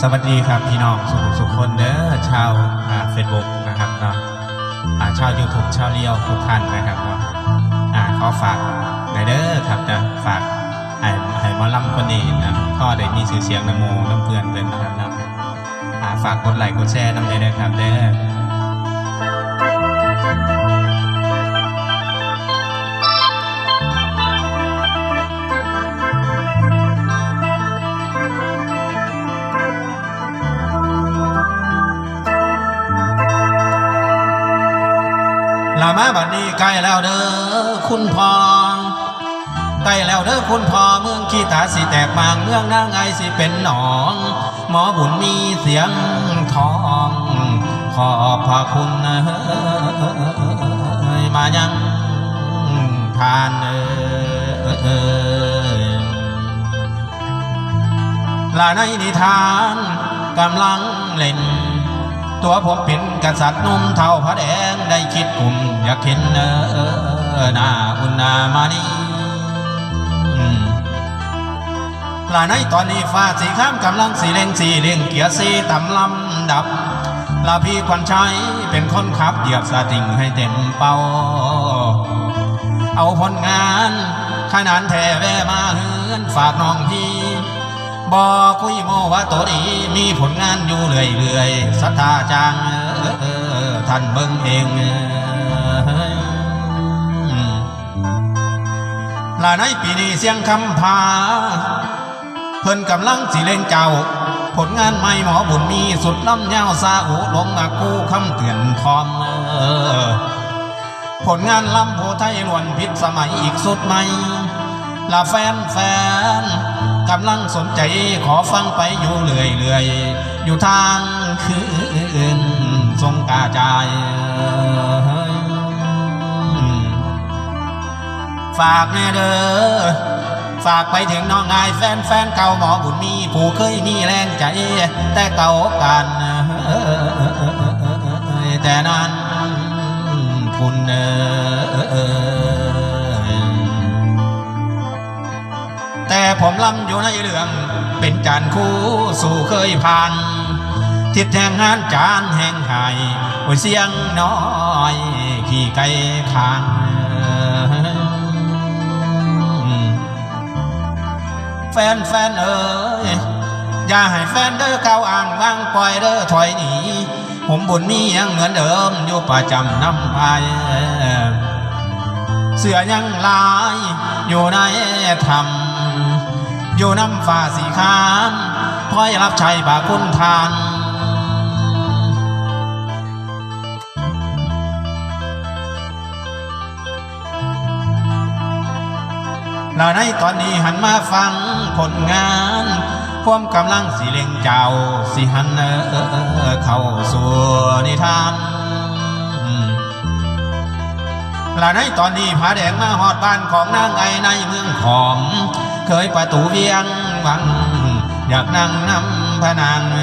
สวัสดีครับพี่น้องสุขสุขคนเด้อชาวเฟซบุ๊กนะครับเนาะชาวยูทูบชาวเลี้ยวทุกท่านนะครับเนาะอ่าขอฝากในเด้อครับจะฝากให้ไอ้มอลำคนนี้นะพ่อได้มีสื่อเสียงนำโมน้ำเพื่อนเป็นนะครับเนาะฝากกดไลค์กดแชร์นำเลยนะครับเด้อ บัดนี้ใกล้แล้วเด้อคุณพ่อใกล้แล้วเด้อคุณพ่อเมืองขี้ตาสิแตกบางเมืองนางไงสิเป็นหนอง หมอบุญมีเสียงทอง ขอบพระคุณเอ้ยมายังทานเอ้ยลาในนิทานกำลังเล่น ตัวผมเป็นกษัตริย์นุ่มเท่าพระแดงได้คิดกลุ่มอยากเห็นเออหน้าอุ่นหนามานี่อืมลาในตอนนี้ฟ้าสีข้ามกำลังสีเล่งสีเล่งเกียร์สีต่ำลำดับลาพี่ควันชัยเป็นคนขับเหยียบสติงให้เต็มเป้าเอาผลงานขนานแท่แวมาเฮือนฝากน้องพี่ บอคุยโมว่าตัวนี้มีผลงานอยู่เรื่อยๆศรัทธาจางท่านเบิ่งเองเอ้ยลาในปีนี้เสียงคำพา เพิ่นกำลังสิเล่งเจ้า ผลงานใหม่หมอบุญมีสุดล้ำยาวซาอุลงอากูคำเตือนทอมเออผลงานลำโพไทยล้วนพิษสมัยอีกสุดใหม่ลาแฟนแฟน กำลังสนใจขอฟังไปอยู่เรื่อยเรื่อยๆอยู่ทางคืนทรงกาจายฝากแน่เด้อฝากไปถึงน้องนายแฟนแฟนเก่าหมอบุญมีผู้เคยมีแรงใจ แต่เก่ากันแต่นั้น แต่ผมลำอยู่ในเรื่อง เป็นจานคู่สู่เคยผ่านทิศแห่งงานจานแห่งหายโอยเสียงน้อย ขี่ไก่คางแฟนแฟนเอ้ยอย่าให้แฟนเด้อก้าวอ่างวางปล่อยเด้อถอยหนีผมบุญมียังเหมือนเดิมอยู่ประจำน้ำพายเสือยังลายอยู่ในธรรม อยู่น้ำฟ้าสีครามคอยรับใช้บาคุณทานแล้วในตอนนี้หันมาฟังผลงานความกำลังสีเล็งเจ้าสิหันเออเข้าสู่นิทานและในตอนนี้ผาแดงมาหอดบ้านของนางไอในเมืองขอม เคยประตูเวียงวัง อยากนั่งน้ำพนางเอ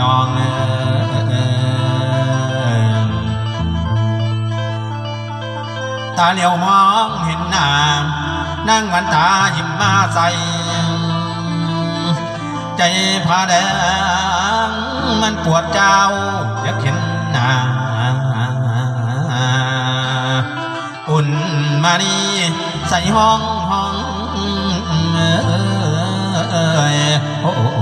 นองตาเหลียวมองเห็นน้านั่งวันตายิ้มมาใสใจผาแดงมันปวดเจ้าอยากเห็นหน้าอุ่นมานี่ใส่ห้อง ย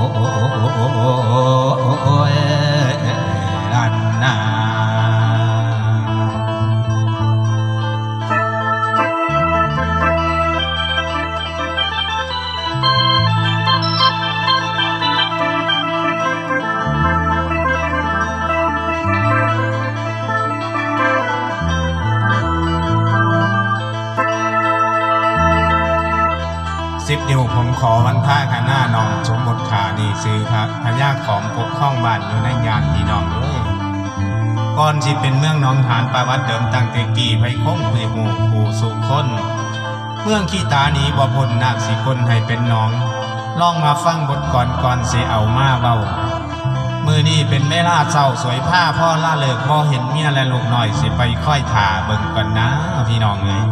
สิบนิ้วผมขอวันพระขาหน้านองสมบทขานี่ซื้อพระพญาของปกข้องบ้านอยู่ในยานพี่น้องเอ้ยก่อนที่เป็นเมืองหนองฐานประวัติเดิมตั้งแต่กี่ไพคงคุยหมู่ขู่สุคนเมืองขี้ตานี้บ่พ้นาคสิคนให้เป็นน้องลองมาฟังบทก่อนก่อนเสิเอามาเบามือนี้เป็นเวลาเศร้าสวยผ้าพ่อล่าเลิกบ่เห็นเมียและลูกหน่อยสิไปค่อยถ่าเบิ่งก่อนนะพี่น้องเอ้ย